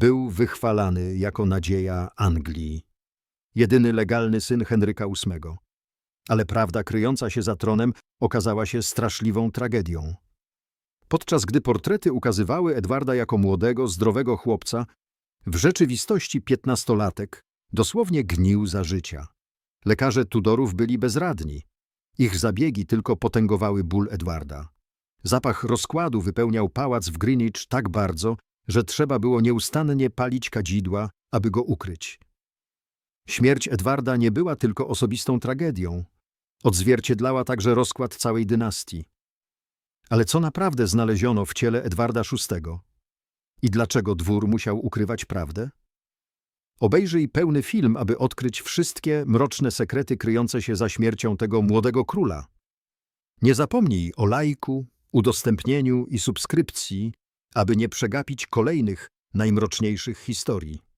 był wychwalany jako nadzieja Anglii, jedyny legalny syn Henryka VIII. Ale prawda kryjąca się za tronem okazała się straszliwą tragedią. Podczas gdy portrety ukazywały Edwarda jako młodego, zdrowego chłopca, w rzeczywistości piętnastolatek dosłownie gnił za życia. Lekarze Tudorów byli bezradni. Ich zabiegi tylko potęgowały ból Edwarda. Zapach rozkładu wypełniał pałac w Greenwich tak bardzo, że trzeba było nieustannie palić kadzidła, aby go ukryć. Śmierć Edwarda nie była tylko osobistą tragedią. Odzwierciedlała także rozkład całej dynastii. Ale co naprawdę znaleziono w ciele Edwarda VI? I dlaczego dwór musiał ukrywać prawdę? Obejrzyj pełny film, aby odkryć wszystkie mroczne sekrety kryjące się za śmiercią tego młodego króla. Nie zapomnij o lajku, udostępnieniu i subskrypcji, aby nie przegapić kolejnych najmroczniejszych historii.